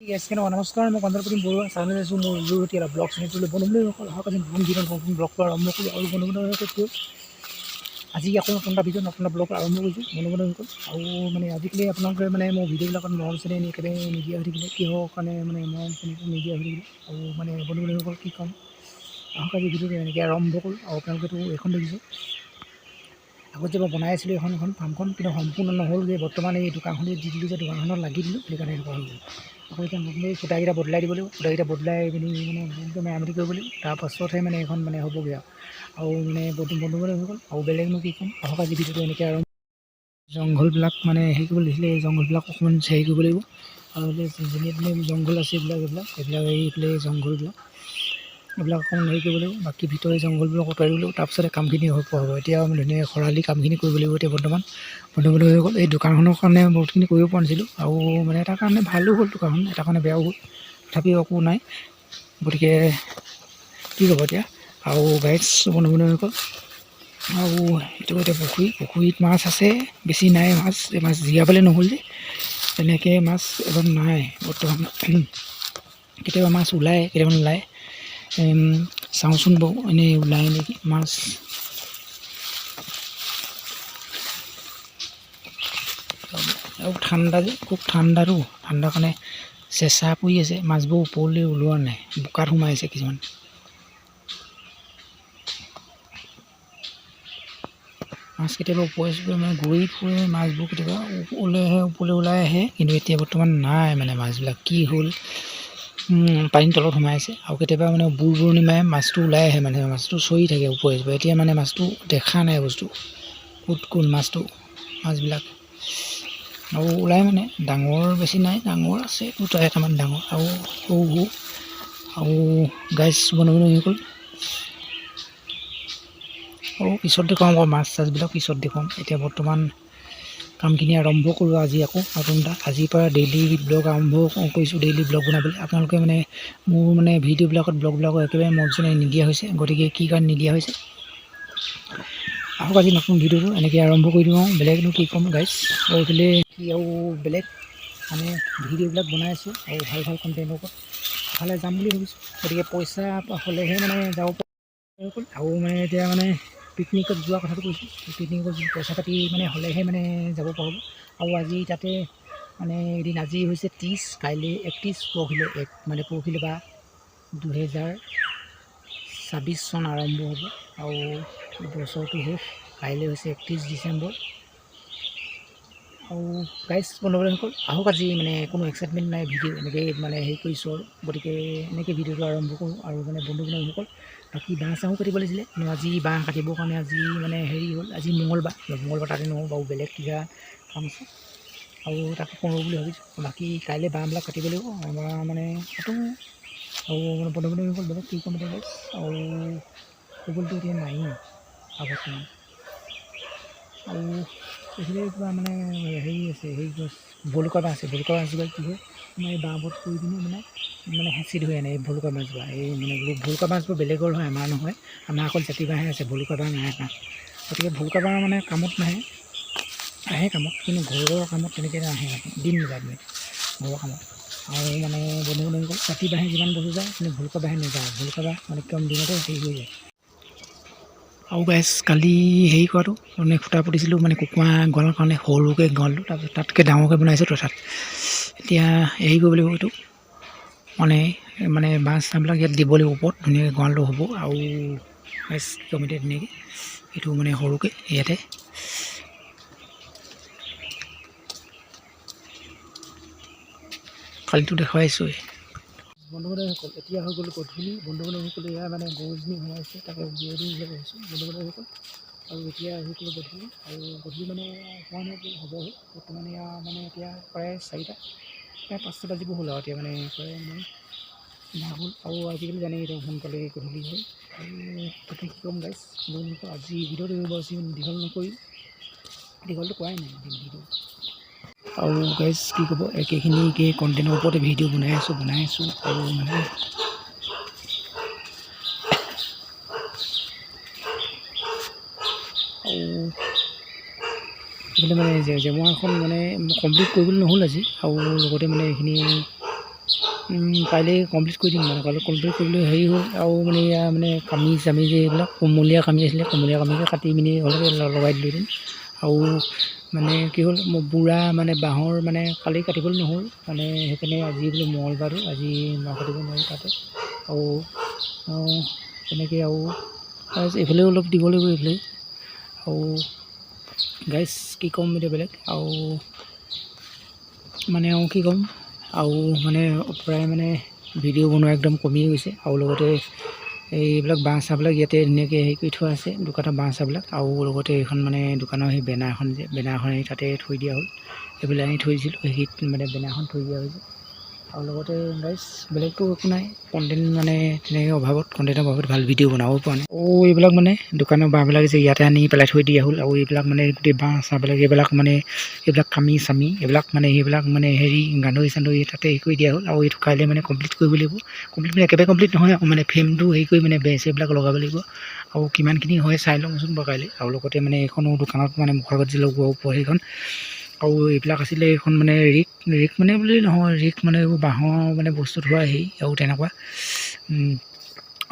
ಎಸ್ಕೇನೋ ನಮಸ್ಕಾರ ನಮಗೆ ಒಂದರ ಪುಡಿ ಬೋರು ಸಾಮಾನ್ಯ ಯೂಟಿಯಲ್ಲ ಬ್ಲಾಗ್ಸ್ ನಿಂತಿಲ್ಲ ಬಂದ್ಬಿಡಿ ಹಾಕೋದು ಬಂದು ದಿನ ಒಂದು ಬ್ಲಾಗ್ আরম্ভ করি আৰু বন্ধুবান্ধৱ আজি আকৌ নতুন এটা ভিডিঅ' আপোনাৰ ব্লগ আৰম্ভ কৰিছোঁ। বন্ধুবান্ধৱ আৰু মানে আজিকালি আপোনালোকে মানে মোৰ ভিডিঅ'বিলাকত মৰম চেনেহ একেবাৰে নিদিয়া হৈ থাকিলে। কিহৰ কাৰণে মানে মৰম চেনেহটো নিদিয়া হৈ থাকিলে? আৰু মানে বন্ধুবান্ধৱসকল কি ক'ম? আহক আজি ভিডিঅ'টো এনেকৈ আৰম্ভ কৰোঁ। আৰু আপোনালোকেতো এইখন দেখিছোঁ। আগত যে মই বনাই আছিলোঁ এখন এখন ফাৰ্মখন কিন্তু সম্পূৰ্ণ নহ'লগৈ। বৰ্তমান এই দোকানখনেই দি দিলোঁ যে দোকানখনত লাগি দিলোঁ সেইকাৰণে এনেকুৱা হৈ গ'ল। আকৌ এতিয়া নতুন এই খুঁটাকেইটা বদলাই দিব লাগিব। খুঁটাকেইটা বদলাই পিনি মানে নতুনকৈ মেৰামতি কৰিব লাগিব। তাৰপাছতহে মানে এখন মানে হ'বগৈ আৰু। মানে বন্ধু বন্ধু মানে হৈ গ'ল। আৰু বেলেগনো কি ক'ম? আজি ভিডিঅ'টো এনেকৈ আৰু। জংঘলবিলাক মানে হেৰি কৰিব লাগিছিলে এই জংঘলবিলাক অকণমান হেৰি কৰিব লাগিব। আৰু যেনে জংঘল আছে এইবিলাক এইবিলাক এইবিলাক এইফালে জংঘলবিলাক। এইবিলাক অকণমান হেৰি কৰিব লাগিব বাকী ভিতৰৰ জংঘলবিলাক আঁতৰাই দিব লাগিব তাৰপিছতে কামখিনি হৈ পোৱা হ'ব। এতিয়া আমি ধুনীয়াকৈ খৰালি কামখিনি কৰিব লাগিব এতিয়া বৰ্তমান। বন্ধুবন্ধু হৈ গ'ল এই দোকানখনৰ কাৰণে বহুতখিনি কৰিব পৰা নাছিলোঁ। আৰু মানে এটা কাৰণে ভালো হ'ল দোকানখন এটা কাৰণে বেয়াও হ'ল। তথাপিও একো নাই। গতিকে কি ক'ব এতিয়া? আৰু গাইডছ বন্ধুবন্ধু হৈ গ'ল। আৰু এইটো এতিয়া পুখুৰী পুখুৰীত মাছ আছে বেছি নাই মাছ এই মাছ জীয়াবলৈ নহ'ল যে। তেনেকৈ মাছ এজন নাই বৰ্তমান। কেতিয়াবা মাছ ওলায় কেতিয়াবা নোলায় চাওঁচোন বাৰু এনেই ওলায় নেকি মাছ আৰু ঠাণ্ডা যে খুব ঠাণ্ডাটো ঠাণ্ডাৰ কাৰণে চেঁচা পৰি আছে মাছবোৰ ওপৰলৈ ওলোৱা নাই বোকাত সোমাই আছে কিছুমান মাছ কেতিয়াবা ওপৰে চোপৰে মানে ঘূৰি ফুৰে মাছবোৰ কেতিয়াবা ওলাই আহে ওপৰলৈ ওলাই আহে কিন্তু এতিয়া বৰ্তমান নাই মানে মাছবিলাক কি হ'ল পানীৰ তলত সোমাই আছে। আৰু কেতিয়াবা মানে বুৰ বুৰণি মাৰে মাছটো ওলাই আহে মানে মাছটো চৰি থাকে ওপৰে চোপৰে এতিয়া মানে মাছটো দেখা নাই বস্তু ক'ত গ'ল মাছটো মাছবিলাক। আৰু ওলাই মানে ডাঙৰ বেছি নাই ডাঙৰ আছে দুটা এটামান ডাঙৰ। আৰু সৰু সৰু। আৰু গাইজ বনাব হৈ গ'ল। আৰু পিছত দেখুৱাম আকৌ মাছ চাছবিলাক পিছত দেখুৱাম এতিয়া বৰ্তমান কামখিনি আৰম্ভ কৰোঁ আজি আকৌ এটা আজিৰ পৰা ডেইলি ব্লগ আৰম্ভ কৰিছোঁ ডেইলি ব্লগ বনাবলৈ। আপোনালোকে মানে মোৰ মানে ভিডিঅ'বিলাকত ব্লগবিলাকত একেবাৰে মন নিদিয়া হৈছে, গতিকে কি কাৰণে নিদিয়া হৈছে? আহক আজি নতুন ভিডিঅ'টো, এনেকৈ আৰম্ভ কৰি দিওঁ আৰু। বেলেগনো কি ক'ম গাইজ এইফালে কি আৰু বেলেগ? মানে ভিডিঅ'বিলাক বনাই আছোঁ আৰু ভালো ভালো কণ্টেণ্টৰ ওপৰত ইফালে যাম বুলি ভাবিছোঁ, গতিকে পইচা হ'লেহে মানে যাব পৰা। আৰু মানে এতিয়া মানে পিকনিকত যোৱা কথাটো কৈছোঁ। পিকনিকত পইচা পাতি মানে হ'লেহে মানে যাব পাব আৰু আজি তাতে মানে এদিন আজি হৈছে ত্ৰিছ কাইলৈ একত্ৰিছ পৰহিলৈ এক। মানে পৰহিলৈ বা দুহেজাৰ ছাব্বিছ চন আৰম্ভ হ'ব। আৰু বছৰটো শেষ, কাইলৈ হৈছে একত্ৰিছ ডিচেম্বৰ। আৰু গাইজ বন্ধুসকল আহক আজি মানে কোনো এক্সাইটমেণ্ট নাই ভিডিঅ' এনেকৈ মানে হেৰি কৰিছোঁ আৰু। গতিকে এনেকৈ ভিডিঅ'টো আৰম্ভ কৰোঁ আৰু মানে বন্ধু বান্ধৱীসকল বাকী বাঁহ চাহো কাটিব লাগিছিলে। আজি বাঁহ কাটিবৰ কাৰণে আজি মানে হেৰি হ'ল আজি মঙলবাৰ মঙলবাৰ তাতে নহওঁ বাৰু বেলেগ কিবা কাম আছে। আৰু তাকে কৰোঁ বুলি ভাবিছোঁ। বাকী কাইলৈ বাঁহবিলাক কাটিব লাগিব আমাৰ মানে কাটোঁ আৰু মানে বন্ধু বান্ধৱীসকল বেলেগ কি ক'ম এতিয়া আৰু কেবলটো এতিয়া নায়েই বৰ্তমান আৰু এইফালে কিবা মানে হেৰি আছে হেৰি গছ ভলুকা বাঁহ আছে ভলুকা বাঁহজোপা কি হয় আমাৰ এই বাঁহবোৰত পৰি পিনে মানে মানে হেঁচি ধৰি আনে এই ভলুকা মাছজোপা এই মানে ভলুকা মাছবোৰ বেলেগৰ হয় আমাৰ নহয় আমাৰ অকল জাতি বাঁহে আছে ভলুকা বাঁহ নাই এটা গতিকে ভলুকা বাঁহ মানে কামত নাহে আহে কামত কিন্তু ঘৰৰ কামত তেনেকৈ নাহে দিন নাযায় মানে ঘৰৰ কামত আৰু মানে বন্ধু বান্ধৱীসকল জাতি বাঁহে যিমান বস্তু যায় কিন্তু ভলুকা বাঁহে নাযায় ভলুকা বাঁহ মানে কম দিনতে হেৰি হৈ যায় আৰু গাইজ কালি হেৰি কৰাটো মানে খুটা পুতিছিলোঁ মানে কুকুৰা গঁৰালৰ কাৰণে সৰুকৈ গঁৰালটো, তাৰপিছত তাতকৈ ডাঙৰকৈ বনাইছোঁ তাত। এতিয়া হেৰি কৰিব লাগিব এইটো মানে মানে বাঁহ চাহবিলাক ইয়াত দিব লাগিব ওপৰত, ধুনীয়াকৈ গঁৰালটো হ'ব আৰু গাইজ কমিটি ধুনীয়াকৈ, এইটো মানে সৰুকৈ ইয়াতে। কালিটো দেখুৱাইছোঁৱেই। বন্ধু বান্ধৱীসকল এতিয়া হৈ গ'ল গধূলি। বন্ধু বান্ধৱীসকলে এয়া মানে গৰুজনী সোমাইছে তাকে জীয়ৰী উলিয়াই আহিছোঁ বন্ধু বান্ধৱীসকল আৰু এতিয়া আহি গ'ল গধূলি। আৰু গধূলি মানে হোৱা নাই হ'বহে বৰ্তমান এয়া মানে এতিয়া প্ৰায় চাৰিটা, প্ৰায় পাঁচটা বাজিব হ'ল আৰু এতিয়া মানে প্ৰায় মানে না হ'ল। আৰু আজিকালি জানেই এতিয়া সোনকালে গধূলি হয়। আৰু তাকে কি ক'ম বন্ধুসকল, আজি ভিডিঅ'টো বেছি দীঘল নকৰিম দীঘলটো কৰাই নাই ভিডিঅ' আৰু গাইজ কি ক'ব একেখিনিকে কণ্টেণ্টৰ ওপৰতে ভিডিঅ' বনাই আছোঁ বনাই আছোঁ আৰু মানে আৰু মানে জে- জেমুৱাখন মানে কমপ্লিট কৰিবলৈ নহ'ল আজি আৰু লগতে মানে এইখিনি কাইলৈ কমপ্লিট কৰি দিম মানে কাইলৈ কমপ্লিট কৰিবলৈ হেৰি হ'ল আৰু মানে ইয়াৰ মানে কামি চামি যে এইবিলাক কোমলীয়া কামি আছিলে কোমলীয়া কামিকে কাটি পিনি হ'লে লগাই দিলোঁ আৰু মানে কি হ'ল বুঢ়া মানে বাঁহৰ মানে কালি কাটিবলৈ নহ'ল মানে সেইকাৰণে আজি বোলো মঙলবাৰটো আজি বাঁহ কাটিব নোৱাৰি তাতে। আৰু তেনেকৈ আৰু এইফালেও অলপ দিব লাগিব এইফালে। আৰু গাইজ কি ক'ম এতিয়া বেলেগ আৰু মানে আৰু কি ক'ম আৰু মানে প্ৰায় মানে ভিডিঅ' বনোৱা একদম কমিয়ে গৈছে আৰু লগতে এইবিলাক বাঁহ চাহবিলাক ইয়াতে ধুনীয়াকৈ হেৰি কৰি থোৱা আছে দোকানৰ বাঁহ চাহবিলাক। আৰু লগতে এইখন মানে দোকানৰ সেই বেনাৰখন যে বেনাৰখন তাতে থৈ দিয়া হ'ল। এইবিলাক আনি থৈ দিছিলোঁ সেইত মানে বেনাৰখন থৈ দিয়া হৈছে আৰু লগতে গাইজ বেলেগটো একো নাই। কণ্টেণ্ট মানে তেনেকৈ অভাৱত কণ্টেণ্টৰ অভাৱত ভালো ভিডিঅ' বনাব পৰা নাই। আৰু এইবিলাক মানে দোকানৰ বাঁহবিলাক যে ইয়াতে আনি পেলাই থৈ দিয়া হ'ল, আৰু এইবিলাক মানে গোটেই বাঁহ চাহবিলাক, এইবিলাক মানে এইবিলাক কামি চামি, এইবিলাক মানে সেইবিলাক মানে হেৰি গানৰি চানৰি তাতে হেৰি কৰি দিয়া হ'ল, আৰু এইটো কাইলৈ মানে কমপ্লিট কৰিব লাগিব। কমপ্লিট মানে একেবাৰে কমপ্লিট নহয়, আকৌ মানে ফ্ৰেমটো হেৰি কৰি মানে বেছ এইবিলাক লগাব লাগিব। আৰু কিমানখিনি হয় চাই লওঁচোন বাৰু কাইলৈ। আৰু লগতে মানে এইখনো দোকানত মানে মুখৰ আগত যে লগোৱা ওপৰ সেইখন। আৰু এইবিলাক আছিলে এইখন মানে ৰিক ৰিক মানে বুলি নহয় ৰিক মানে এইবোৰ বাঁহৰ মানে বস্তু থোৱা হেৰি আৰু তেনেকুৱা।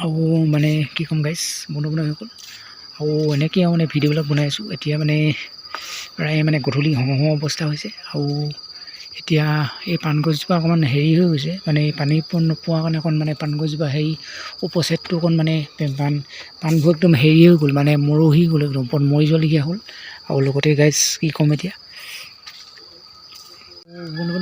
আৰু মানে কি ক'ম গাইজ বনোৱা বনোৱা হৈ আৰু এনেকৈ আৰু মানে ভিডিঅ'বিলাক বনাই আছোঁ। এতিয়া মানে প্ৰায় মানে গধূলি হওঁ হওঁ অৱস্থা হৈছে। আৰু এতিয়া এই পাণ গছজোপা অকণমান হেৰি হৈ গৈছে। মানে এই পানী নোপোৱাৰ কাৰণে অকণ মানে পাণ গছজোপা হেৰি উপচেটটো অকণ মানে পাণ পাণবোৰ একদম হেৰি হৈ গ'ল। মানে মৰহি গ'ল একদম ওপৰত মৰি যোৱালগীয়া হ'ল। আৰু লগতে গাইজ কি ক'ম এতিয়া? গ'ল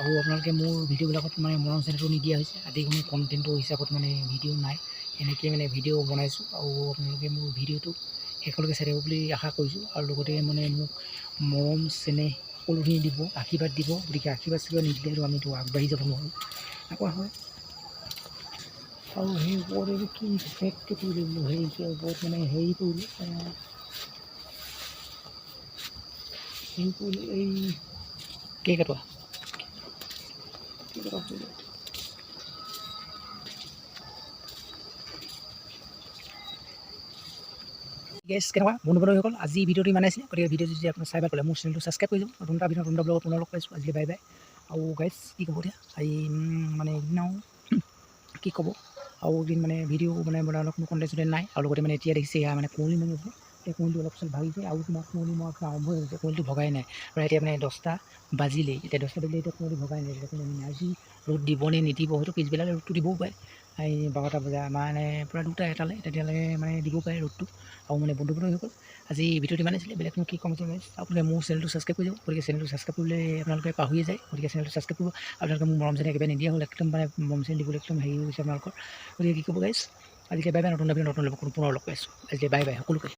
আৰু আপোনালোকে মোৰ ভিডিঅ'বিলাকত মানে মৰম চেনেহটো নিদিয়া হৈছে। আদি কোনো কণ্টেণ্টৰ হিচাপত মানে ভিডিঅ' নাই। এনেকৈ মানে ভিডিঅ' বনাইছোঁ। আৰু আপোনালোকে মোৰ ভিডিঅ'টো শেষলৈকে চাই থাকিব বুলি আশা কৰিছোঁ। আৰু লগতে মানে মোক মৰম, চেনেহ সকলোখিনি দিব, আশীৰ্বাদ দিব। গতিকে আশীৰ্বাদ চাশীৰ্বাদ নিদিলেতো আমিতো আগবাঢ়ি যাব নোৱাৰোঁ। এনেকুৱা হয় আৰু সেই ওপৰত কি ফেককৈ বোলো হেৰি কি ওপৰত মানে হেৰি পৰিলে হেৰি পৰিলে এই কটোৱা পৰিলে গেছ কেনেকুৱা? বন্ধু বান্ধৱ হৈ গ'ল আজি ভিডিঅ'টো ইমানে আছিলে, গতিকে ভিডিঅ'টো যদি আপোনাৰ চাই ভালো পালে মোৰ চেনেলটো ছাবস্ক্ৰাইব কৰি যাব নতুন এটা ভিডিঅ' নতুন এটা ব্লগত লগ পাইছোঁ। আজিলৈ বাই বাই আৰু গাইজ কি ক'ব এতিয়া? এই মানে এদিন কি ক'ব? আৰু এদিন মানে ভিডিঅ' মানে বনাবলৈ কোনো কণ্টেণ্ট নাই। আৰু লগতে মানে এতিয়া দেখিছে মানে কুঁৱলী মাৰি আছে এতিয়া কুঁৱলীটো অলপ চলপ ভাগিছে আৰু তোমাৰ কুঁৱলী মৰা আৰম্ভ হৈ গৈছে কুঁৱলীটো ভগাই নাই। আৰু এতিয়া মানে দহটা বাজিলেই। এতিয়া দহটা বাজিলে এতিয়া কুঁৱলী ভগাই নাই? এতিয়া নাই আজি ৰ'দ দিব নে নিদিব হয়তো পিছবেলালৈ ৰ'দটো দিবও পাৰে। এই বাৰটা বজা মানে পূৰা দুটা এটালৈ তেতিয়ালৈকে মানে দিব পাৰে ৰ'দটো। আৰু মানে বন্ধু বান্ধৱ হৈ গ'ল আজি ভিডিঅ'টো ইমান আছিলে বেলেগনো কি ক'ম গাইজ আপোনালোকে মোৰ চেনেলটো ছাবস্ক্ৰাইব কৰি যাব গতিকে চেনেলটো ছাবস্ক্ৰাইব কৰিবলৈ আপোনালোকে পাহৰিয়ে যায় গতিকে চেনেলটো ছাবস্ক্ৰাইব কৰিব। আপোনালোকে মোৰ মৰম চেনেহ একেবাৰে নিদিয়া হ'ল একদম মানে মৰম চেনেহ দিবলৈ একদম হেৰি হৈ গৈছে আপোনালোকৰ। গতিকে কি ক'ব গাইজ আজিলৈ বাই বাই নতুন নতুন নতুন পুনৰ লগ পাইছোঁ আজিলৈ বাই বাই সকলোকে।